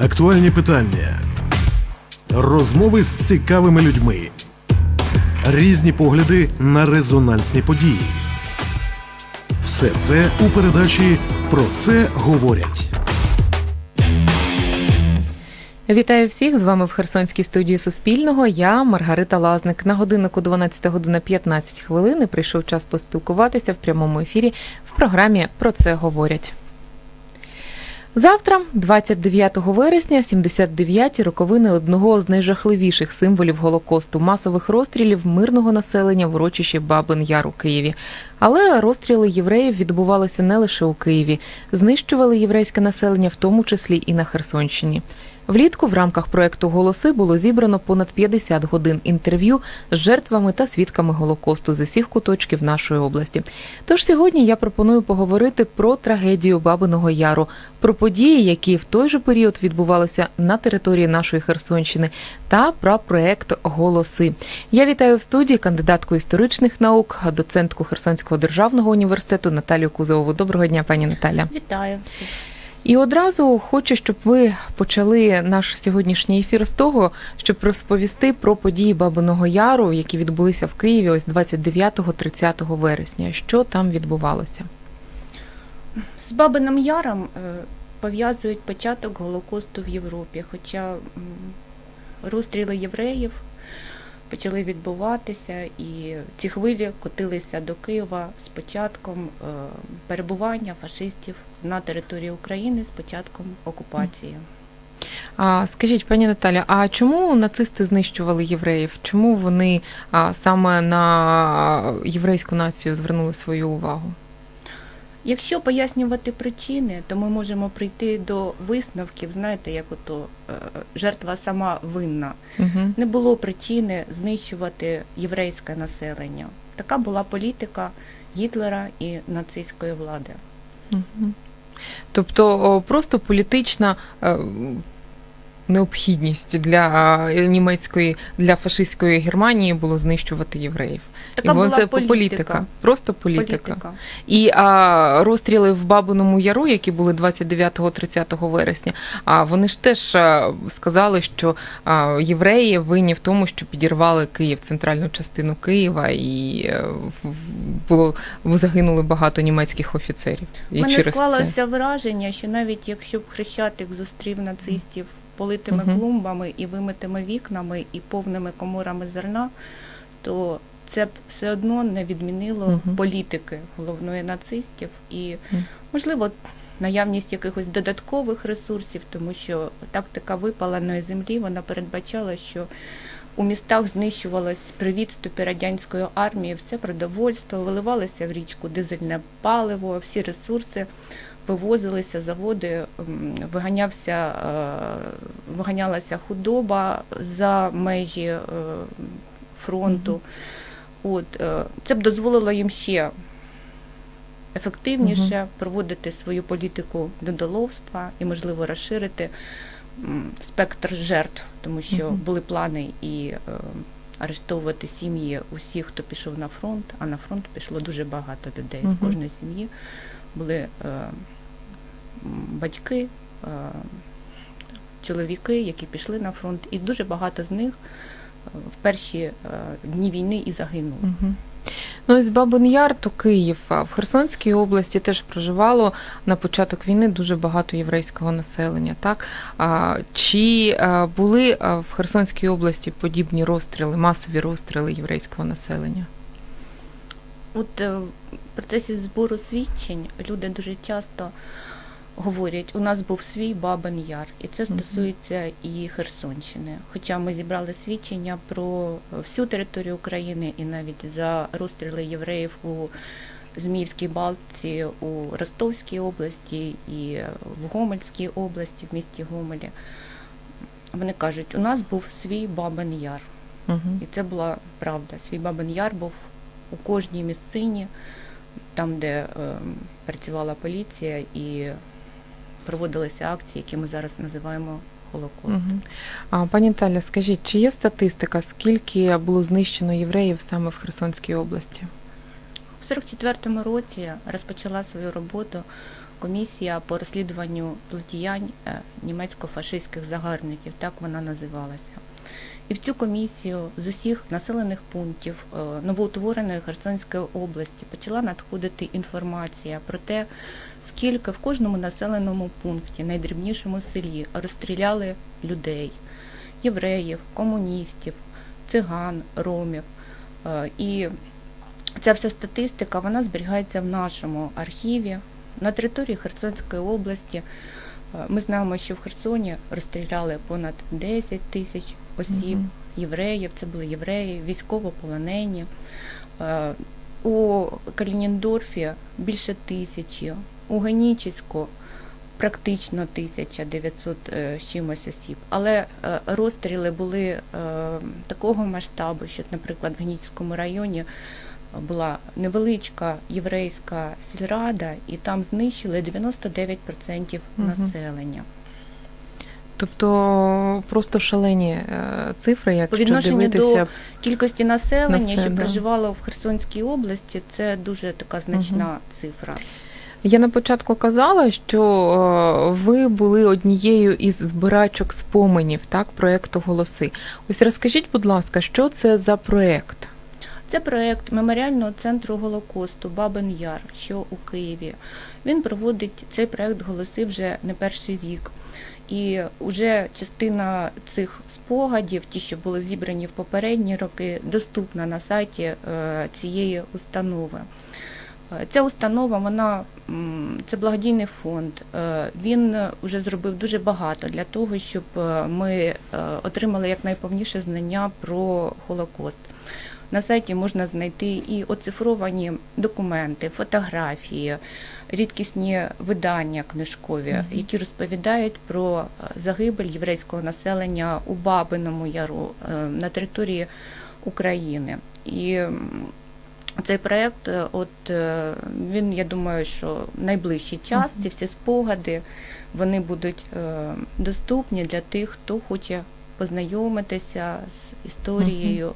Актуальні питання, розмови з цікавими людьми, різні погляди на резонансні події. Все це у передачі Про це говорять. Вітаю всіх з вами в Херсонській студії Суспільного. Я Маргарита Лазник. На годиннику 12 година 15 хвилин прийшов час поспілкуватися в прямому ефірі в програмі Про це говорять. Завтра, 29 вересня, 79-ті роковини одного з найжахливіших символів Голокосту масових розстрілів мирного населення в урочищі Бабин Яр у Києві. Але розстріли євреїв відбувалися не лише у Києві, знищували єврейське населення, в тому числі і на Херсонщині. Влітку в рамках проекту Голоси було зібрано понад 50 годин інтерв'ю з жертвами та свідками Голокосту з усіх куточків нашої області. Тож сьогодні я пропоную поговорити про трагедію Бабиного Яру, про події, які в той же період відбувалися на території нашої Херсонщини, та про проект Голоси. Я вітаю в студії кандидатку історичних наук, доцентку Херсонського державного університету Наталію Кузову. Доброго дня, пані Наталя. Вітаю. І одразу хочу, щоб ви почали наш сьогоднішній ефір з того, щоб розповісти про події Бабиного Яру, які відбулися в Києві ось 29-30 вересня. Що там відбувалося? З Бабиним Яром е, пов'язують початок Голокосту в Європі, хоча розстріли євреїв почали відбуватися, і ці хвилі котилися до Києва з початком е, перебування фашистів на території України з початком окупації. А скажіть, пані Наталя, а чому нацисти знищували євреїв? Чому вони а, саме на єврейську націю звернули свою увагу? Якщо пояснювати причини, то ми можемо прийти до висновків, знаєте, як ото е, жертва сама винна. Угу. не було причини знищувати єврейське населення. Така була політика Гітлера і нацистської влади. Угу. Тобто просто політична е, необхідність для німецької, для фашистської Германії було знищувати євреїв. Така І була це політика. просто політика. політика. І а, розстріли в Бабиному Яру, які були 29-30 вересня, а вони ж теж сказали, що а, євреї винні в тому, що підірвали Київ, центральну частину Києва, і е, було загинули багато німецьких офіцерів. І мене через це. враження, що навіть якщо б Хрещатик зустрів нацистів политими Мгм. клумбами і вимитими вікнами і повними коморами зерна, то це б все одно не відмінило Мгм. політики головної нацистів і, можливо, наявність якихось додаткових ресурсів, тому що тактика випаленої землі вона передбачала, що у містах знищувалось при відступі радянської армії все продовольство, виливалося в річку дизельне паливо, всі ресурси вивозилися, заводи, виганявся, е, виганялася худоба за межі е, фронту. От, е, це б дозволило їм ще ефективніше проводити свою політику людоловства і, можливо, розширити спектр жертв, тому що були плани і арештовувати сім'ї усіх, хто пішов на фронт, а на фронт пішло дуже багато людей. В кожній сім'ї були е, батьки, е, чоловіки, які пішли на фронт, і дуже багато з них е, в перші е, дні війни і загинули. Угу. Ну, із Бабин Яр, то Київ. В Херсонській області теж проживало на початок війни дуже багато єврейського населення. Так? Чи були в Херсонській області подібні розстріли, масові розстріли єврейського населення? От в процесі збору свідчень люди дуже часто говорять, у нас був свій Бабин Яр, і це стосується і Херсонщини. Хоча ми зібрали свідчення про всю територію України і навіть за розстріли євреїв у Зміївській Балтці, у Ростовській області і в Гомельській області, в місті Гомелі. Вони кажуть, у нас був свій Бабин Яр. Угу. І це була правда. Свій Бабин Яр був у кожній місцині, там, де е, працювала поліція, і проводилися акції, які ми зараз називаємо Голокост. Угу. А, пані Таля, скажіть, чи є статистика, скільки було знищено євреїв саме в Херсонській області? У 44-му році розпочала свою роботу комісія по розслідуванню злодіянь е, німецько-фашистських загарбників, так вона називалася. І в цю комісію з усіх населених пунктів е, новоутвореної Херсонської області почала надходити інформація про те, скільки в кожному населеному пункті, найдрібнішому селі, розстріляли людей, євреїв, комуністів, циган, ромів. Е, І ця вся статистика вона зберігається в нашому архіві на території Херсонської області. Е, Ми знаємо, що в Херсоні розстріляли понад 10 тисяч осіб, євреїв, це були євреї, військовополонені. Е, У Калініндорфі більше тисячі, у Генічеську практично 1900 е, з чимось осіб. Але е, розстріли були такого масштабу, що, наприклад, в Генічеському районі була невеличка єврейська сільрада, і там знищили 99% Мгм. населення. Тобто просто шалені е, цифри, якщо відношенню дивитися. Кількості населення, На це, що да. проживало в Херсонській області, це дуже така значна цифра. Я на початку казала, що е, ви були однією із збирачок споменів так, проєкту Голоси. Ось розкажіть, будь ласка, що це за проєкт? Це проект меморіального центру Голокосту Бабин Яр, що у Києві. Він проводить цей проект голоси вже не перший рік. І вже частина цих спогадів, ті, що були зібрані в попередні роки, доступна на сайті е, цієї установи. Е, Ця установа, вона це благодійний фонд. Е, Він вже зробив дуже багато для того, щоб ми отримали якнайповніше знання про Холокост. На сайті можна знайти і оцифровані документи, фотографії, рідкісні видання книжкові, які розповідають про е, загибель єврейського населення у Бабиному Яру е, на території України. І цей проєкт, е, от він, я думаю, що в найближчий час ці всі спогади вони будуть доступні для тих, хто хоче познайомитися з історією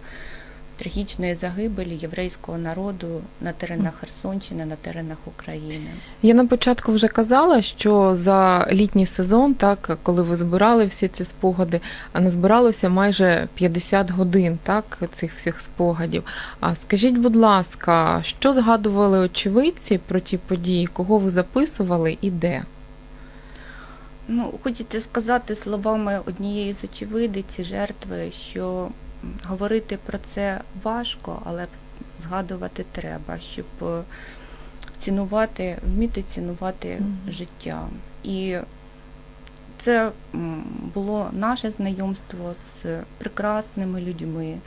трагічної загибелі єврейського народу на теренах Херсонщини, на теренах України. Я на початку вже казала, що за літній сезон, так коли ви збирали всі ці спогади, а назбиралося майже 50 годин, так цих всіх спогадів. А скажіть, будь ласка, що згадували очевидці про ті події, кого ви записували і де? Ну, хочеться сказати словами однієї з очевидиці, жертви, що говорити про це важко, але згадувати треба, щоб е, цінувати, вміти цінувати Мгм. життя. І це було наше знайомство з прекрасними людьми,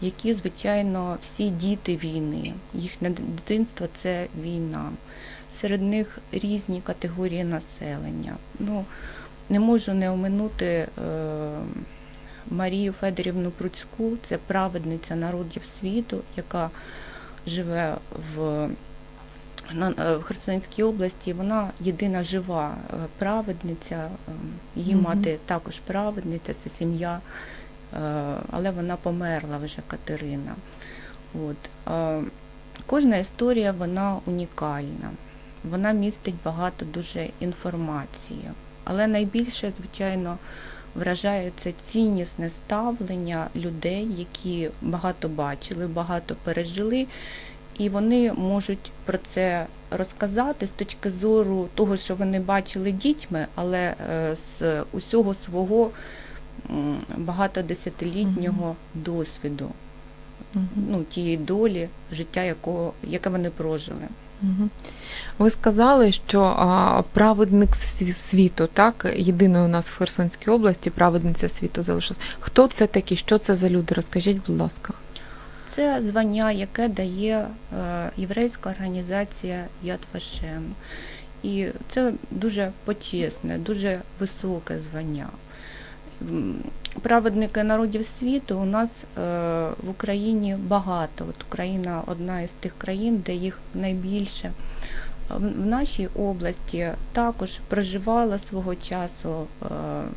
які, звичайно, всі діти війни. Їхнє дитинство це війна. Серед них різні категорії населення. Ну, не можу не оминути е, Марію Федорівну Пруцьку, це праведниця народів світу, яка живе в, е, в Херсонській області. Вона єдина жива е, праведниця. е, Її Мгм. мати також праведниця, це сім'я, е, але вона померла вже Катерина. От. Кожна історія вона унікальна. Вона містить багато дуже інформації. Але найбільше, звичайно, вражає це ціннісне ставлення людей, які багато бачили, багато пережили, і вони можуть про це розказати з точки зору того, що вони бачили дітьми, але е, з усього свого багатодесятилітнього досвіду, Мгм. ну, тієї долі, життя, якого, яке вони прожили. Ви сказали, що праведник світу, так єдиною у нас в Херсонській області праведниця світу залишилась. Хто це такі? Що це за люди? Розкажіть, будь ласка. Це звання, яке дає е, єврейська організація Яд Вашем. І це дуже почесне, дуже високе звання. Праведники народів світу у нас е, в Україні багато. От Україна одна із тих країн, де їх найбільше. В в нашій області також проживало свого часу е,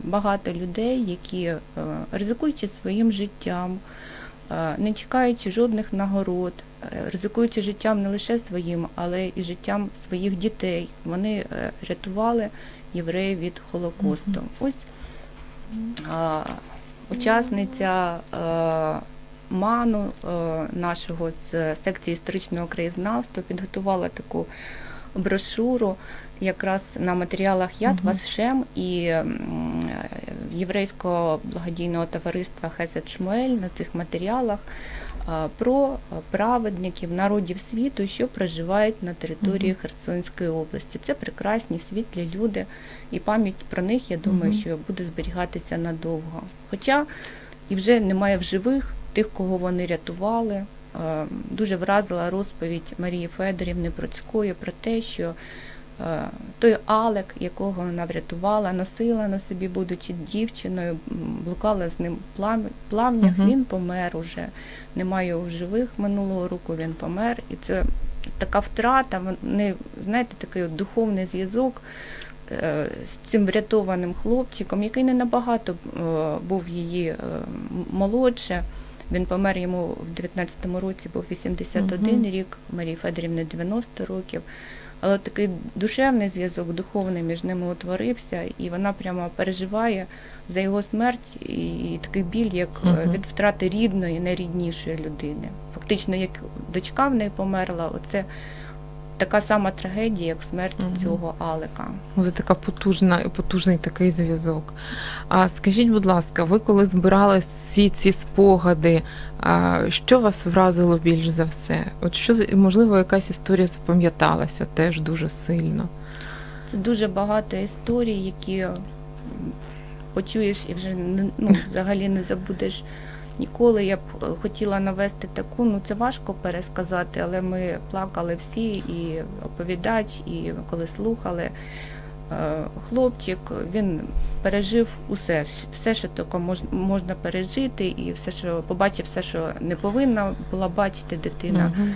багато людей, які, е, ризикуючи своїм життям, не чекаючи жодних нагород, ризикуючи життям не лише своїм, але і життям своїх дітей. Вони рятували євреїв від Холокосту. Ось учасниця е, МАНу е, нашого з секції історичного краєзнавства підготувала таку брошуру якраз на матеріалах Яд угу. Вашем і е, єврейського благодійного товариства Хесед Шмуель на цих матеріалах е, про праведників народів світу, що проживають на території Херсонської області. Це прекрасні світлі люди, і пам'ять про них, я думаю, що буде зберігатися надовго. Хоча і вже немає в живих тих, кого вони рятували. Дуже вразила розповідь Марії Федорівни Процької про те, що той Алек, якого вона врятувала, носила на собі, будучи дівчиною, блукала з ним в плавнях, Мгм. він помер уже. Немає його в живих минулого року, він помер. І це така втрата, вони, знаєте, такий от духовний зв'язок е, з цим врятованим хлопчиком, який не набагато е, був її е, молодше. Він помер йому в 19-му році, був 81 Мгм. рік, Марії Федорівни 90 років. Але такий душевний зв'язок, духовний між ними утворився, і вона прямо переживає за його смерть і такий біль, як е, від втрати рідної, найріднішої людини. Фактично, як дочка в неї померла, оце така сама трагедія, як смерть Мгм. цього Алека. Це така потужна, потужний такий зв'язок. А скажіть, будь ласка, ви коли збирали всі ці спогади, а, що вас вразило більш за все? От що можливо якась історія запам'яталася теж дуже сильно? Це дуже багато історій, які почуєш і вже ну, взагалі не забудеш ніколи. Я б е, хотіла навести таку, ну це важко пересказати, але ми плакали всі, і оповідач, і коли слухали. Е, Хлопчик, він пережив усе, все, що тільки мож, можна пережити, і все, що побачив, все, що не повинна була бачити дитина. Мгм.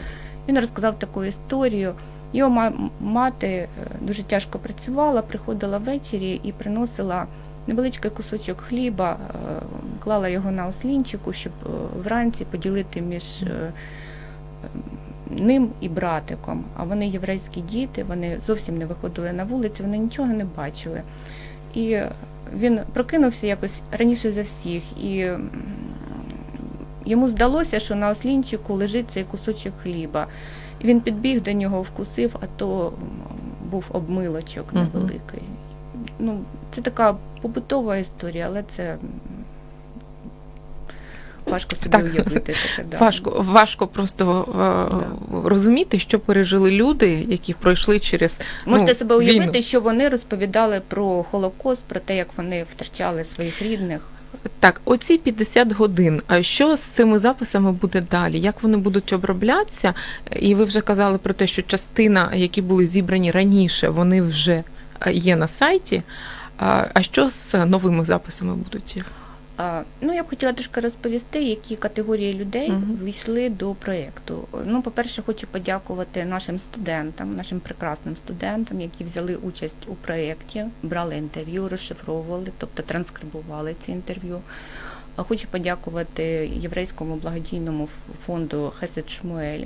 Він розказав таку історію. Його мати е, дуже тяжко працювала, приходила ввечері і приносила невеличкий кусочок хліба, е, клала його на ослінчику, щоб е, вранці поділити між е, ним і братиком. А вони єврейські діти, вони зовсім не виходили на вулицю, вони нічого не бачили. І він прокинувся якось раніше за всіх, і йому здалося, що на ослінчику лежить цей кусочок хліба. Він підбіг до нього, вкусив, а то був обмилочок невеликий. Ну, це така побутова історія, але це важко собі Так. уявити таке. Да. Важко, важко просто е, розуміти, що пережили люди, які пройшли через Можете ну, себе уявити, війну. що вони розповідали про Холокост, про те, як вони втрачали своїх рідних. Так, оці 50 годин. А що з цими записами буде далі? Як вони будуть оброблятися? І ви вже казали про те, що частина, які були зібрані раніше, вони вже е, є на сайті. А а що з новими записами будуть? Ну, я б хотіла трошки розповісти, які категорії людей Мгм. війшли до проєкту. Ну, по-перше, хочу подякувати нашим студентам, нашим прекрасним студентам, які взяли участь у проєкті, брали інтерв'ю, розшифровували, тобто транскрибували ці інтерв'ю. Хочу подякувати Єврейському благодійному фонду Хесед Шмуель,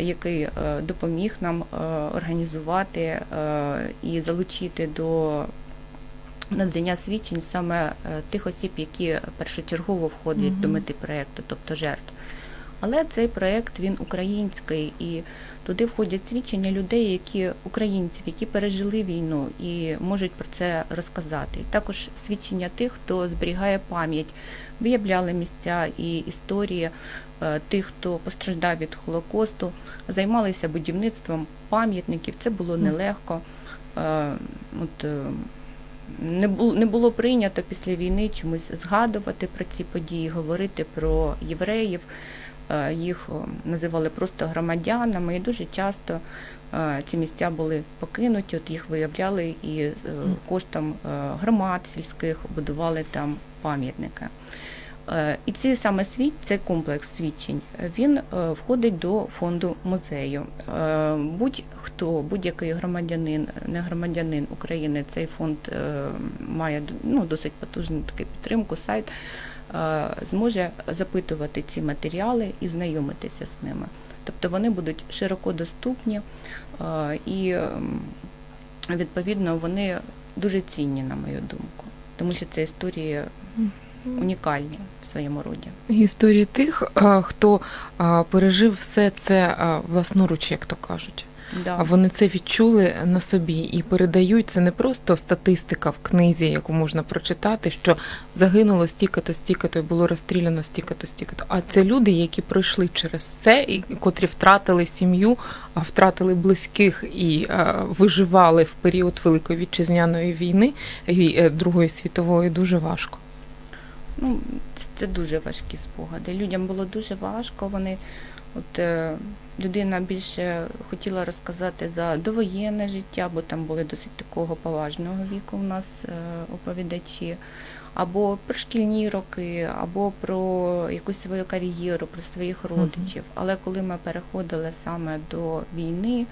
який е, допоміг нам е, організувати е, і залучити до надання свідчень саме е, тих осіб, які першочергово входять Мгм. до мети проєкту, тобто жертв. Але цей проєкт він український, і туди входять свідчення людей, які українців, які пережили війну і можуть про це розказати. І також свідчення тих, хто зберігає пам'ять, виявляли місця і історії е, тих, хто постраждав від Холокосту, займалися будівництвом пам'ятників. Це було нелегко. Е, От, не було, прийнято після війни чомусь згадувати про ці події, говорити про євреїв. Е, Їх називали просто громадянами, і дуже часто е, ці місця були покинуті, от їх виявляли і е, коштом громад сільських будували там пам'ятники. Е, І ці саме світ, цей комплекс свідчень, він е, входить до фонду музею. Е, Будь-хто, будь-який громадянин, не громадянин України, цей фонд має ну, досить потужну таку підтримку, сайт зможе запитувати ці матеріали і знайомитися з ними. Тобто вони будуть широко доступні і ем, відповідно вони дуже цінні, на мою думку, тому що це історії унікальні в своєму роді. Історії тих, хто пережив все це власноруч, як то кажуть. Да. А вони це відчули на собі і передають це не просто статистика в книзі, яку можна прочитати, що загинуло стільки-то, стільки-то, і було розстріляно стільки-то, стільки-то. А це люди, які пройшли через це, і котрі втратили сім'ю, а втратили близьких і а, виживали в період Великої вітчизняної війни і е, Другої світової дуже важко. Ну, це, це дуже важкі спогади. Людям було дуже важко. Вони, от е, людина більше хотіла розказати за довоєнне життя, бо там були досить такого поважного віку у нас е, оповідачі, або про шкільні роки, або про якусь свою кар'єру, про своїх родичів. Але коли ми переходили саме до війни,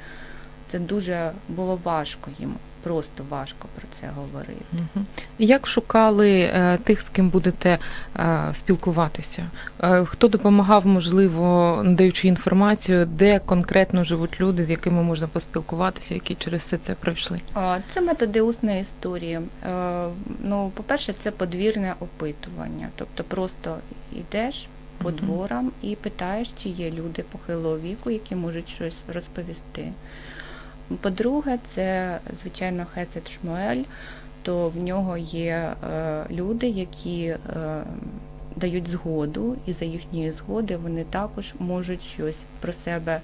це дуже було важко їм, просто важко про це говорити. Як шукали е, тих, з ким будете е, спілкуватися? Е, Хто допомагав, можливо, надаючи інформацію, де конкретно живуть люди, з якими можна поспілкуватися, які через все це пройшли? Це методи усної історії. Е, Ну, по-перше, це подвірне опитування. Тобто просто йдеш по дворам і питаєш, чи є люди похилого віку, які можуть щось розповісти. По-друге, це, звичайно, Хесед Шмуель, то в нього є е, люди, які е, дають згоду, і за їхньої згоди вони також можуть щось про себе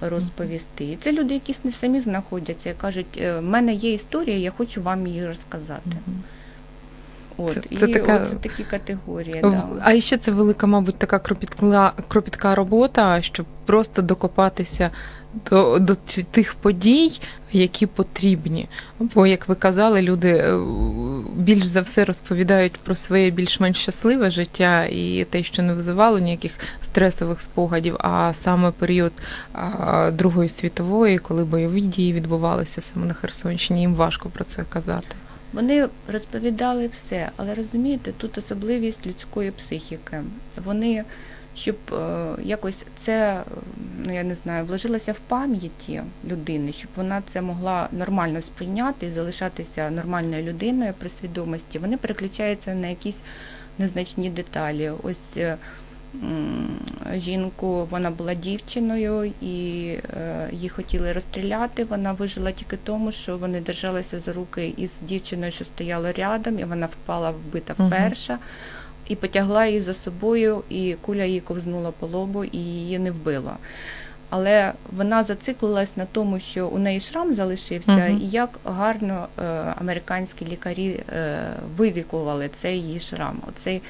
розповісти. І це люди, які самі знаходяться і кажуть, «Е, в мене є історія, я хочу вам її розказати. От, Це- і це така- от такі категорії. В- Да. А ще це велика, мабуть, така кропітка, кропітка робота, щоб просто докопатися до, до тих подій, які потрібні. Бо, як ви казали, люди е, більш за все розповідають про своє більш-менш щасливе життя і те, що не визивало ніяких стресових спогадів, а саме період Другої світової, коли бойові дії відбувалися саме на Херсонщині, їм важко про це казати. Вони розповідали все, але розумієте, тут особливість людської психіки. Вони, щоб е, якось це, ну я не знаю, вложилося в пам'яті людини, щоб вона це могла нормально сприйняти і залишатися нормальною людиною при свідомості, вони переключаються на якісь незначні деталі. Ось е, жінку, вона була дівчиною і е, її хотіли розстріляти. Вона вижила тільки тому, що вони держалися за руки із дівчиною, що стояла рядом, і вона впала вбита вперше. І потягла її за собою, і куля її ковзнула по лобу і її не вбила. Але вона зациклилась на тому, що у неї шрам залишився, Мгм. і як гарно е, американські лікарі е, вилікували цей її шрам. Оцей,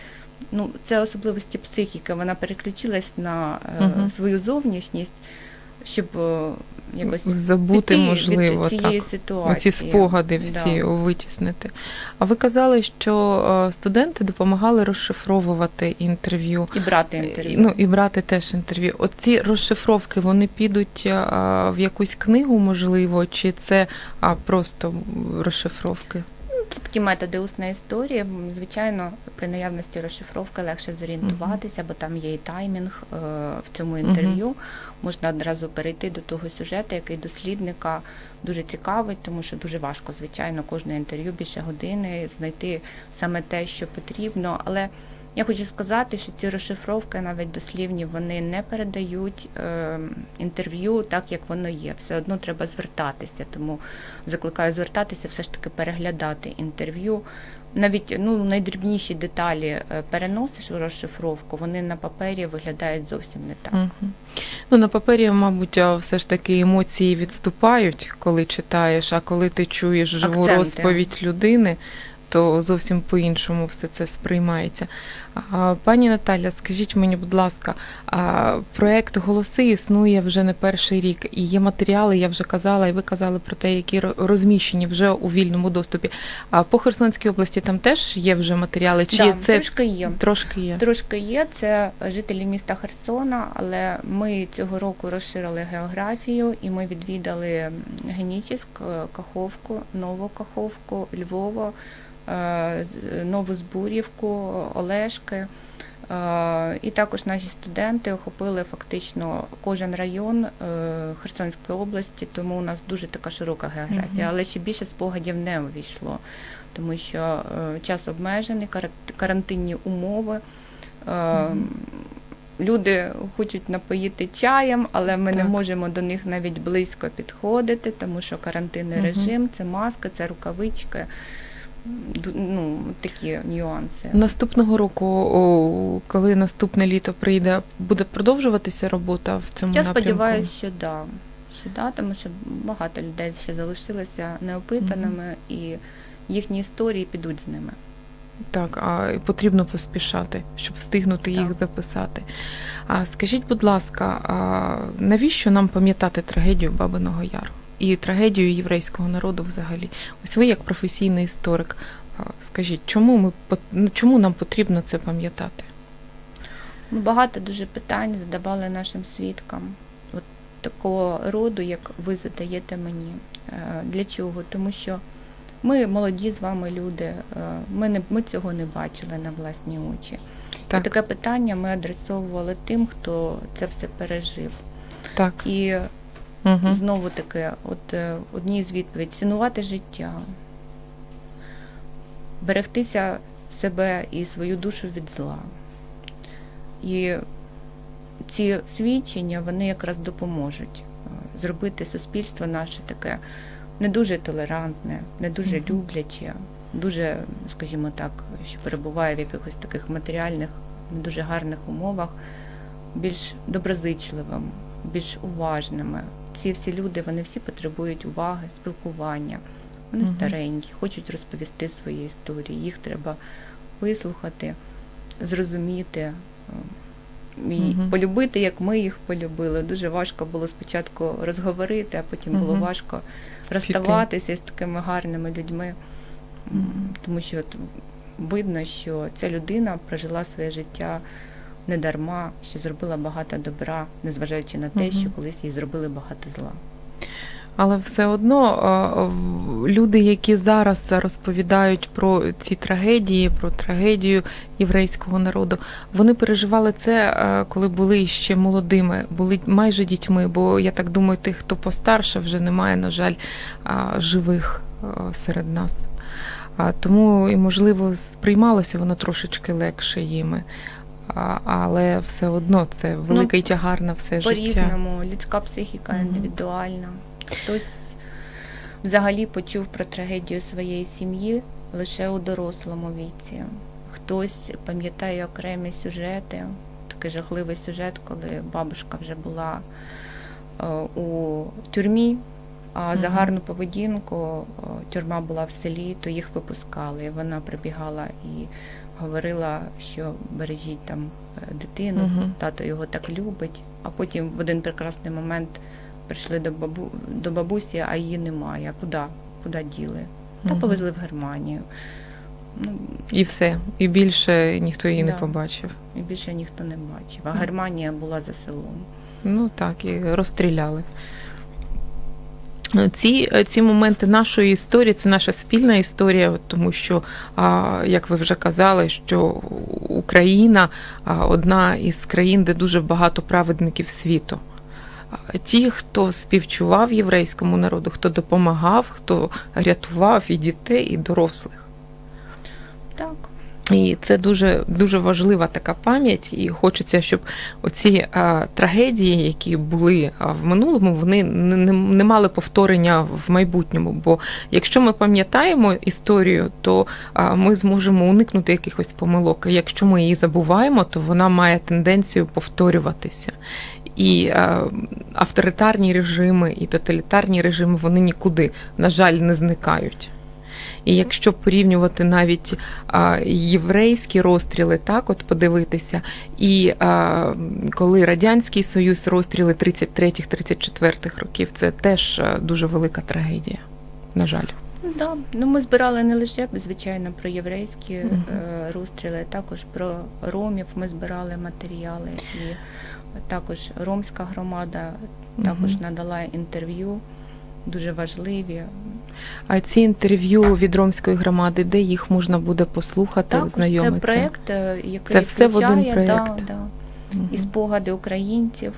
ну, це особливості психіки. Вона переключилась на Мгм. свою зовнішність, щоб е, якось Забути, піти можливо, від цієї так. ситуації. Оці спогади всі Да. витіснити. А ви казали, що е, студенти допомагали розшифровувати інтерв'ю. І брати інтерв'ю. Ну і брати теж інтерв'ю. Оці розшифровки вони підуть в якусь книгу, можливо, чи це просто розшифровки? Це такі методи усної історії. Звичайно, при наявності розшифровки легше зорієнтуватися, бо там є і таймінг е, в цьому інтерв'ю. Можна одразу перейти до того сюжету, який дослідника дуже цікавить, тому що дуже важко, звичайно, кожне інтерв'ю більше години знайти саме те, що потрібно. Але я хочу сказати, що ці розшифровки, навіть дослівні, вони не передають е, інтерв'ю так, як воно є. Все одно треба звертатися. Тому закликаю звертатися, все ж таки переглядати інтерв'ю. Навіть ну, найдрібніші деталі е, переносиш в розшифровку, вони на папері виглядають зовсім не так. Мгм. Ну, на папері, мабуть, все ж таки емоції відступають, коли читаєш, а коли ти чуєш живу Акценти. розповідь людини, то зовсім по-іншому все це сприймається. Пані Наталя, скажіть мені, будь ласка, проект Голоси існує вже не перший рік, і є матеріали, я вже казала, і ви казали про те, які розміщені вже у вільному доступі. А по Херсонській області там теж є вже матеріали? Чи Да, це трошки є. трошки є? Трошки є, це жителі міста Херсона, але ми цього року розширили географію і ми відвідали Генічіськ, Каховку, Нову Каховку, Львово, е, Нову Збурівку, Олешки. Е, І також наші студенти охопили фактично кожен район е, Херсонської області, тому у нас дуже така широка географія, але ще більше спогадів не увійшло, тому що час обмежений, карантинні умови. Люди хочуть напоїти чаєм, але ми не можемо до них навіть близько підходити, тому що карантинний режим, це маска, це рукавички. Ну, такі нюанси. Наступного року, о, коли наступне літо прийде, буде продовжуватися робота в цьому Я напрямку? сподіваюся, що да. Що да, тому що багато людей ще залишилося неопитаними, і їхні історії підуть з ними. Так, а потрібно поспішати, щоб встигнути їх записати. А скажіть, будь ласка, а навіщо нам пам'ятати трагедію Бабиного Яру і трагедію єврейського народу взагалі? Ось ви, як професійний історик, скажіть, чому ми ну, чому нам потрібно це пам'ятати? Ми багато дуже питань задавали нашим свідкам, от такого роду, як ви задаєте мені. Е, Для чого? Тому що ми молоді з вами люди, е, ми, не, ми цього не бачили на власні очі. Так. І таке питання ми адресовували тим, хто це все пережив. Так, І угу. знову таки, от е, одні з відповідей цінувати життя, берегтися себе і свою душу від зла. І ці свідчення вони якраз допоможуть е, зробити суспільство наше таке не дуже толерантне, не дуже любляче, дуже, скажімо так, що перебуває в якихось таких матеріальних, не дуже гарних умовах, більш доброзичливим, більш уважними. Ці всі люди, вони всі потребують уваги, спілкування. Вони Мгм. старенькі, хочуть розповісти свої історії. Їх треба вислухати, зрозуміти е, і Мгм. полюбити, як ми їх полюбили. Дуже важко було спочатку розговорити, а потім було важко розставатися з такими гарними людьми. Тому що от видно, що ця людина прожила своє життя не дарма, що зробила багато добра, незважаючи на те, Мгм. що колись їй зробили багато зла. Але все одно е, люди, які зараз розповідають про ці трагедії, про трагедію єврейського народу, вони переживали це, е, коли були ще молодими, були майже дітьми. Бо я так думаю, тих, хто постарше, вже немає, на жаль, живих е, серед нас. Тому і можливо сприймалося воно трошечки легше їми. А, Але все одно це великий тягар на все життя. По-різному, людська психіка Мгм. індивідуальна. Хтось взагалі почув про трагедію своєї сім'ї лише у дорослому віці. Хтось пам'ятає окремі сюжети, такий жахливий сюжет, коли бабушка вже була е, у тюрмі, а за гарну поведінку е, тюрма була в селі, то їх випускали. Вона прибігала і говорила, що бережіть там е, дитину, Мгм. тато його так любить. А потім в один прекрасний момент прийшли до бабу до бабусі, а її немає. А куди? Куди діли? Та Мгм. повезли в Германію. Ну, І все. І більше ніхто її не побачив. і більше ніхто не бачив. А Германія була за селом. Ну так, і розстріляли. Ці, ці моменти нашої історії це наша спільна історія, тому що, як ви вже казали, що Україна одна із країн, де дуже багато праведників світу. Ті, хто співчував єврейському народу, хто допомагав, хто рятував і дітей, і дорослих. Так. І це дуже дуже важлива така пам'ять, і хочеться, щоб оці а, трагедії, які були а, в минулому, вони не, не, не мали повторення в майбутньому. Бо якщо ми пам'ятаємо історію, то а, ми зможемо уникнути якихось помилок. А якщо ми її забуваємо, то вона має тенденцію повторюватися. І а, авторитарні режими і тоталітарні режими вони нікуди, на жаль, не зникають. І якщо порівнювати навіть а, єврейські розстріли, так от подивитися, і а, коли Радянський Союз розстріли 33-34 років, це теж дуже велика трагедія. На жаль. Да. ну, ми збирали не лише, звичайно, про єврейські е, розстріли, також про ромів ми збирали матеріали. І також ромська громада також Мгм. надала інтерв'ю дуже важливі. А ці інтерв'ю від ромської громади, де їх можна буде послухати, Також це ознайомитися? проєкт, е, який Це все в один проєкт. да, да, Угу. і спогади українців,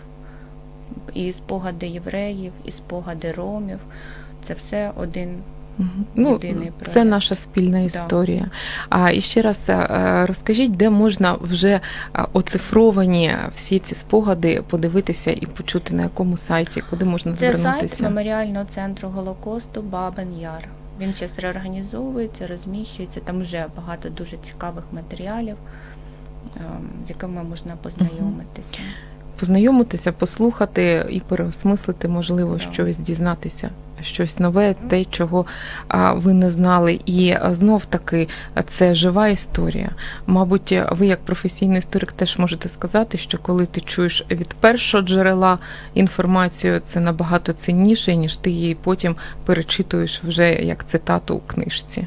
і спогади євреїв, і спогади ромів. Це все один. Ну, єдиний це наша спільна Да. історія. А і ще раз е, розкажіть, де можна вже е, оцифровані всі ці спогади подивитися і почути на якому сайті, куди можна Це сайт звернутися? меморіального центру Голокосту Бабин Яр. Він зараз реорганізовується, розміщується. Там вже багато дуже цікавих матеріалів, з якими можна познайомитися. Познайомитися, послухати і переосмислити, можливо, Да. щось дізнатися, щось нове, те, чого ви не знали. І знов таки це жива історія. Мабуть, ви як професійний історик теж можете сказати, що коли ти чуєш від першого джерела інформацію, це набагато цінніше, ніж ти її потім перечитуєш вже як цитату у книжці.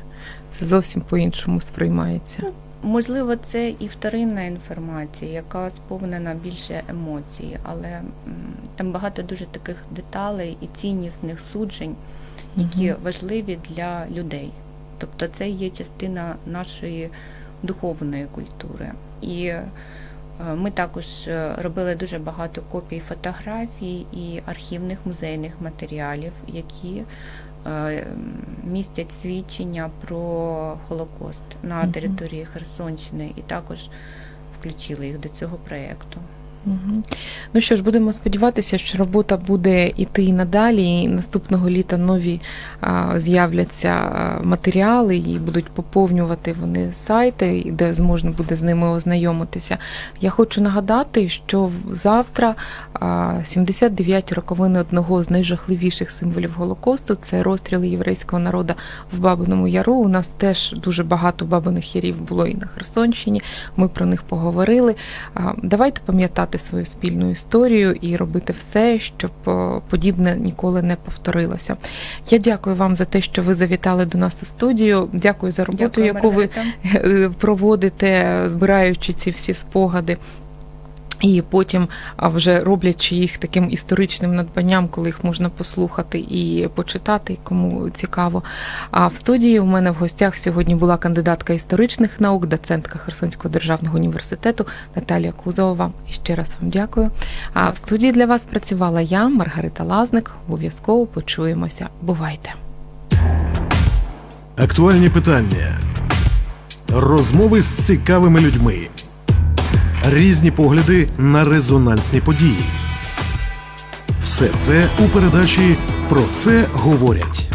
Це зовсім по-іншому сприймається. Можливо, це і вторинна інформація, яка сповнена більше емоцій, але там багато дуже таких деталей і ціннісних суджень, які Мгм. важливі для людей. Тобто це є частина нашої духовної культури. І е, ми також е, робили дуже багато копій фотографій і архівних музейних матеріалів, які містять свідчення про Холокост на території Херсонщини, і також включили їх до цього проєкту. Ну що ж, будемо сподіватися, що робота буде йти і надалі. І наступного літа нові а, з'являться матеріали і будуть поповнювати вони сайти, де зможна буде з ними ознайомитися. Я хочу нагадати, що завтра а, 79 роковини одного з найжахливіших символів Голокосту це розстріли єврейського народу в Бабиному Яру. У нас теж дуже багато бабиних ярів було і на Херсонщині. Ми про них поговорили. А, Давайте пам'ятати свою спільну історію і робити все, щоб подібне ніколи не повторилося. Я дякую вам за те, що ви завітали до нас у студію. Дякую за роботу, Дякую, яку Маргарита. ви проводите, збираючи ці всі спогади. І потім вже роблячи їх таким історичним надбанням, коли їх можна послухати і почитати, кому цікаво. А в студії у мене в гостях сьогодні була кандидатка історичних наук, доцентка Херсонського державного університету Наталія Кузова. І ще раз вам дякую. А в студії для вас працювала я, Маргарита Лазник. Обов'язково почуємося. Бувайте! Актуальні питання. Розмови з цікавими людьми. Різні погляди на резонансні події. Все це у передачі Про це говорять.